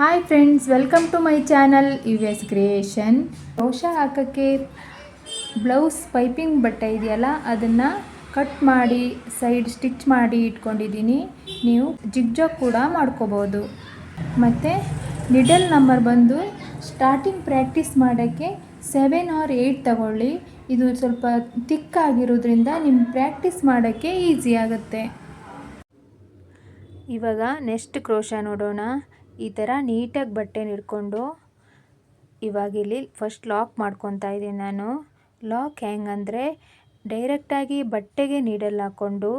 Hi friends welcome to my channel U S creation ಬಹುಶಃ ಹಾಕೋಕ್ಕೆ blouse piping ಬಟ್ಟೆ ಇದೆಯಲ್ಲ, ಅದನ್ನು ಕಟ್ ಮಾಡಿ ಸೈಡ್ ಸ್ಟಿಚ್ ಮಾಡಿ ಇಟ್ಕೊಂಡಿದ್ದೀನಿ. ನೀವು ಜಿಗ್ಜಾಗ್ ಕೂಡ ಮಾಡ್ಕೋಬೋದು. ಮತ್ತು ನಿಡಲ್ ನಂಬರ್ ಬಂದು ಸ್ಟಾರ್ಟಿಂಗ್ ಪ್ರಾಕ್ಟೀಸ್ ಮಾಡೋಕ್ಕೆ ಸೆವೆನ್ ಆರ್ ಏಯ್ಟ್ ತಗೊಳ್ಳಿ. ಇದು ಸ್ವಲ್ಪ ತಿಕ್ಕಾಗಿರೋದ್ರಿಂದ ನಿಮ್ಮ ಪ್ರಾಕ್ಟೀಸ್ ಮಾಡೋಕ್ಕೆ ಈಸಿ ಆಗುತ್ತೆ. ಇವಾಗ ನೆಕ್ಸ್ಟ್ ಕ್ರೋಶ ನೋಡೋಣ. ಈ ಥರ ನೀಟಾಗಿ ಬಟ್ಟೆನ ಹಿಡ್ಕೊಂಡು ಇವಾಗಿಲ್ಲಿ ಫಸ್ಟ್ ಲಾಕ್ ಮಾಡ್ಕೊತಾ ಇದ್ದೀನಿ ನಾನು. ಲಾಕ್ ಹೆಂಗಂದರೆ ಡೈರೆಕ್ಟಾಗಿ ಬಟ್ಟೆಗೆ ನೀಡಲ್ ಹಾಕ್ಕೊಂಡು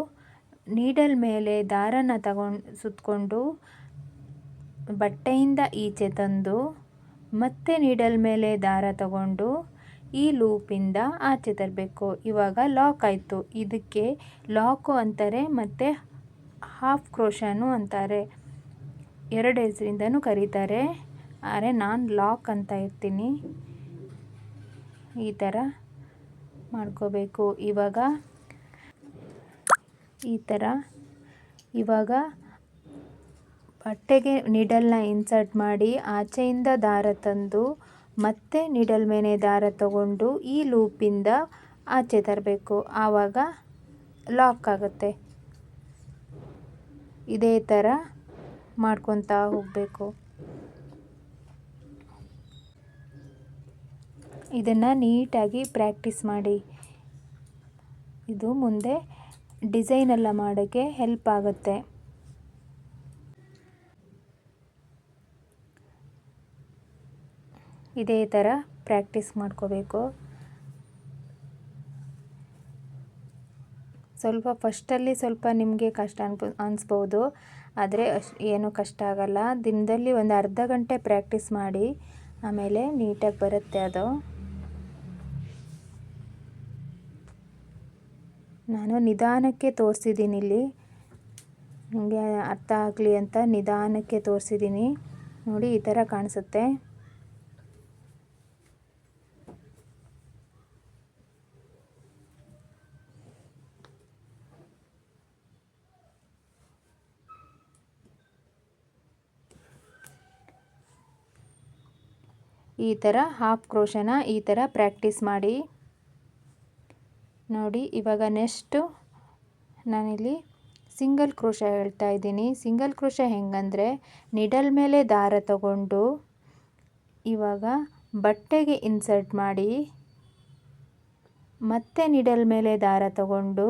ನೀಡಲ್ ಮೇಲೆ ದಾರನ ತಗೊಂಡು ಸುತ್ತಕೊಂಡು ಬಟ್ಟೆಯಿಂದ ಈಚೆ ತಂದು ಮತ್ತೆ ನೀಡಲ್ ಮೇಲೆ ದಾರ ತಗೊಂಡು ಈ ಲೂಪಿಂದ ಆಚೆ ತರಬೇಕು. ಇವಾಗ ಲಾಕ್ ಆಯಿತು. ಇದಕ್ಕೆ ಲಾಕು ಅಂತಾರೆ ಮತ್ತು ಹಾಫ್ ಕ್ರೋಶನು ಅಂತಾರೆ. ಎರಡು ಹೆಸರಿಂದನೂ ಕರೀತಾರೆ. ಆದರೆ ನಾನು ಲಾಕ್ ಅಂತ ಇರ್ತೀನಿ. ಈ ಥರ ಮಾಡ್ಕೋಬೇಕು. ಇವಾಗ ಈ ಥರ ಇವಾಗ ಬಟ್ಟೆಗೆ ನಿಡಲ್ನ ಇನ್ಸರ್ಟ್ ಮಾಡಿ ಆಚೆಯಿಂದ ದಾರ ತಂದು ಮತ್ತೆ ನಿಡಲ್ ಮೇಲೆ ದಾರ ತಗೊಂಡು ಈ ಲೂಪಿಂದ ಆಚೆ ತರಬೇಕು. ಆವಾಗ ಲಾಕ್ ಆಗುತ್ತೆ. ಇದೇ ಥರ ಮಾಡ್ಕೊತಾ ಹೋಗಬೇಕು. ಇದನ್ನು ನೀಟಾಗಿ ಪ್ರಾಕ್ಟೀಸ್ ಮಾಡಿ. ಇದು ಮುಂದೆ ಡಿಸೈನೆಲ್ಲ ಮಾಡೋಕ್ಕೆ ಹೆಲ್ಪ್ ಆಗುತ್ತೆ. ಇದೇ ಥರ ಪ್ರಾಕ್ಟೀಸ್ ಮಾಡ್ಕೋಬೇಕು. ಸ್ವಲ್ಪ ಫಸ್ಟಲ್ಲಿ ಸ್ವಲ್ಪ ನಿಮಗೆ ಕಷ್ಟ ಅನ್ಬ ಅನಿಸ್ಬೋದು. ಆದರೆ ಅಶ್ ಏನೂ ಕಷ್ಟ ಆಗಲ್ಲ. ದಿನದಲ್ಲಿ ಒಂದು ಅರ್ಧ ಗಂಟೆ ಪ್ರ್ಯಾಕ್ಟೀಸ್ ಮಾಡಿ, ಆಮೇಲೆ ನೀಟಾಗಿ ಬರುತ್ತೆ ಅದು. ನಾನು ನಿಧಾನಕ್ಕೆ ತೋರಿಸಿದ್ದೀನಿ ಇಲ್ಲಿ. ನಿಮಗೆ ಅರ್ಥ ಆಗಲಿ ಅಂತ ನಿಧಾನಕ್ಕೆ ತೋರಿಸಿದ್ದೀನಿ. ನೋಡಿ ಈ ಥರ ಕಾಣಿಸುತ್ತೆ. ಈ ಥರ ಹಾಫ್ ಕ್ರೋಶನ ಈ ಥರ ಪ್ರಾಕ್ಟೀಸ್ ಮಾಡಿ. ನೋಡಿ, ಇವಾಗ ನೆಕ್ಸ್ಟು ನಾನಿಲ್ಲಿ ಸಿಂಗಲ್ ಕ್ರೋಶ ಹೇಳ್ತಾ ಇದ್ದೀನಿ. ಸಿಂಗಲ್ ಕ್ರೋಶ ಹೆಂಗಂದರೆ ನಿಡಲ್ ಮೇಲೆ ದಾರ ತಗೊಂಡು ಇವಾಗ ಬಟ್ಟೆಗೆ ಇನ್ಸರ್ಟ್ ಮಾಡಿ ಮತ್ತೆ ನಿಡಲ್ ಮೇಲೆ ದಾರ ತಗೊಂಡು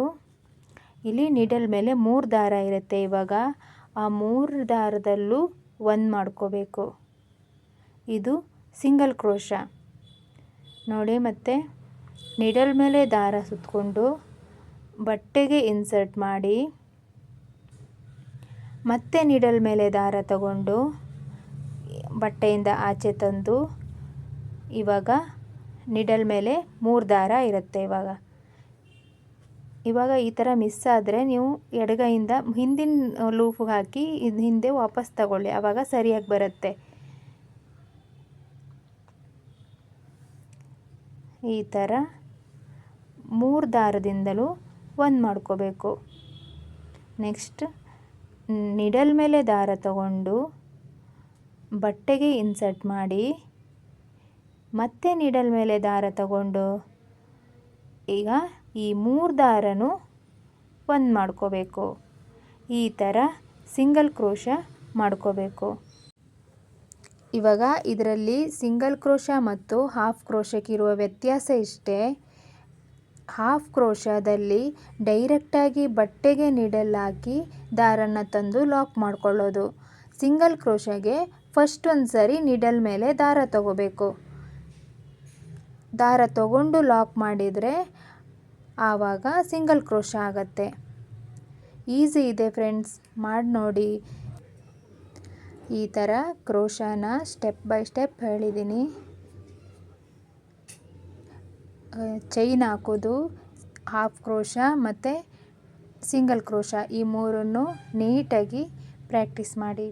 ಇಲ್ಲಿ ನಿಡಲ್ ಮೇಲೆ ಮೂರು ದಾರ ಇರುತ್ತೆ ಇವಾಗ. ಆ ಮೂರು ದಾರದಲ್ಲೂ ಒಂದು ಮಾಡ್ಕೋಬೇಕು. ಇದು ಸಿಂಗಲ್ ಕ್ರೋಶ. ನೋಡಿ ಮತ್ತೆ ನಿಡಲ್ ಮೇಲೆ ದಾರ ಸುತ್ತಕೊಂಡು ಬಟ್ಟೆಗೆ ಇನ್ಸರ್ಟ್ ಮಾಡಿ, ಮತ್ತೆ ನಿಡಲ್ ಮೇಲೆ ದಾರ ತಗೊಂಡು ಬಟ್ಟೆಯಿಂದ ಆಚೆ ತಂದು, ಇವಾಗ ನಿಡಲ್ ಮೇಲೆ ಮೂರು ದಾರ ಇರುತ್ತೆ ಇವಾಗ. ಇವಾಗ ಈ ಥರ ಮಿಸ್ ಆದರೆ ನೀವು ಎಡಗೈಯಿಂದ ಹಿಂದಿನ ಲೂಫ್ಗೆ ಹಾಕಿ ಹಿಂದೆ ವಾಪಸ್ ತಗೊಳ್ಳಿ ಆವಾಗ ಸರಿಯಾಗಿ ಬರುತ್ತೆ. ಈ ಥರ ಮೂರು ದಾರದಿಂದಲೂ ಒಂದು ಮಾಡ್ಕೋಬೇಕು. ನೆಕ್ಸ್ಟ್, ನಿಡಲ್ ಮೇಲೆ ದಾರ ತಗೊಂಡು ಬಟ್ಟೆಗೆ ಇನ್ಸರ್ಟ್ ಮಾಡಿ, ಮತ್ತೆ ನಿಡಲ್ ಮೇಲೆ ದಾರ ತಗೊಂಡು ಈಗ ಈ ಮೂರು ದಾರನೂ ಒಂದು ಮಾಡ್ಕೋಬೇಕು. ಈ ಥರ ಸಿಂಗಲ್ ಕ್ರೋಶ ಮಾಡ್ಕೋಬೇಕು. ಇವಾಗ ಇದರಲ್ಲಿ ಸಿಂಗಲ್ ಕ್ರೋಶ ಮತ್ತು ಹಾಫ್ ಕ್ರೋಶಕ್ಕಿರುವ ವ್ಯತ್ಯಾಸ ಇಷ್ಟೇ. ಹಾಫ್ ಕ್ರೋಶದಲ್ಲಿ ಡೈರೆಕ್ಟಾಗಿ ಬಟ್ಟೆಗೆ ನಿಡಲ್ ಹಾಕಿ ದಾರನ ತಂದು ಲಾಕ್ ಮಾಡ್ಕೊಳ್ಳೋದು. ಸಿಂಗಲ್ ಕ್ರೋಶಗೆ ಫಸ್ಟ್ ಒಂದು ಸರಿ ನಿಡಲ್ ಮೇಲೆ ದಾರ ತಗೋಬೇಕು. ದಾರ ತಗೊಂಡು ಲಾಕ್ ಮಾಡಿದರೆ ಆವಾಗ ಸಿಂಗಲ್ ಕ್ರೋಶ ಆಗತ್ತೆ. ಈಸಿ ಇದೆ ಫ್ರೆಂಡ್ಸ್ ಮಾಡಿ ನೋಡಿ ಈ ಥರ ಕ್ರೋಶನ ಸ್ಟೆಪ್ ಬೈ ಸ್ಟೆಪ್ ಹೇಳಿದ್ದೀನಿ. ಚೈನ್ ಹಾಕೋದು ಹಾಫ್ ಕ್ರೋಶ ಮತ್ತು ಸಿಂಗಲ್ ಕ್ರೋಶ ಈ ಮೂರನ್ನು ನೀಟಾಗಿ ಪ್ರ್ಯಾಕ್ಟೀಸ್ ಮಾಡಿ.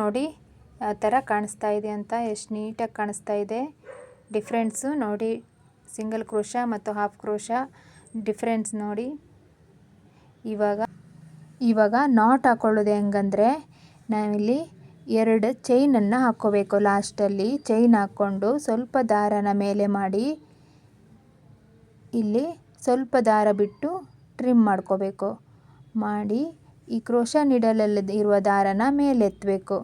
ನೋಡಿ ಯಾವ ಥರ ಕಾಣಿಸ್ತಾ ಇದೆ ಅಂತ, ಎಷ್ಟು ನೀಟಾಗಿ ಕಾಣಿಸ್ತಾ ಇದೆ. ಡಿಫ್ರೆನ್ಸು ನೋಡಿ ಸಿಂಗಲ್ ಕ್ರೋಶ ಮತ್ತು ಹಾಫ್ ಕ್ರೋಶ ಡಿಫ್ರೆನ್ಸ್ ನೋಡಿ. ಇವಾಗ ಇವಾಗ ನಾಟ್ ಹಾಕೊಳ್ಳೋದು ಹೆಂಗಂದರೆ, ನಾವಿಲ್ಲಿ ಎರಡು ಚೈನನ್ನು ಹಾಕ್ಕೋಬೇಕು. ಲಾಸ್ಟಲ್ಲಿ ಚೈನ್ ಹಾಕ್ಕೊಂಡು ಸ್ವಲ್ಪ ದಾರನ ಮೇಲೆ ಮಾಡಿ, ಇಲ್ಲಿ ಸ್ವಲ್ಪ ದಾರ ಬಿಟ್ಟು ಟ್ರಿಮ್ ಮಾಡ್ಕೋಬೇಕು. ಮಾಡಿ, ಈ ಕ್ರೋಶ ನಿಡಲಲ್ಲಿ ಇರುವ ದಾರನ ಮೇಲೆತ್ತಬೇಕು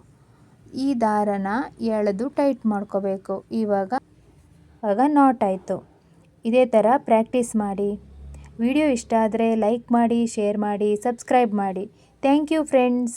ಈ ದಾರನ ಎಳೆದು ಟೈಟ್ ಮಾಡ್ಕೋಬೇಕು. ಇವಾಗ ಆಗ ನಾಟ್ ಆಯಿತು. ಇದೇ ಥರ ಪ್ರಾಕ್ಟೀಸ್ ಮಾಡಿ. ವಿಡಿಯೋ ಇಷ್ಟ ಆದರೆ ಲೈಕ್ ಮಾಡಿ, ಶೇರ್ ಮಾಡಿ, ಸಬ್ಸ್ಕ್ರೈಬ್ ಮಾಡಿ. Thank you friends.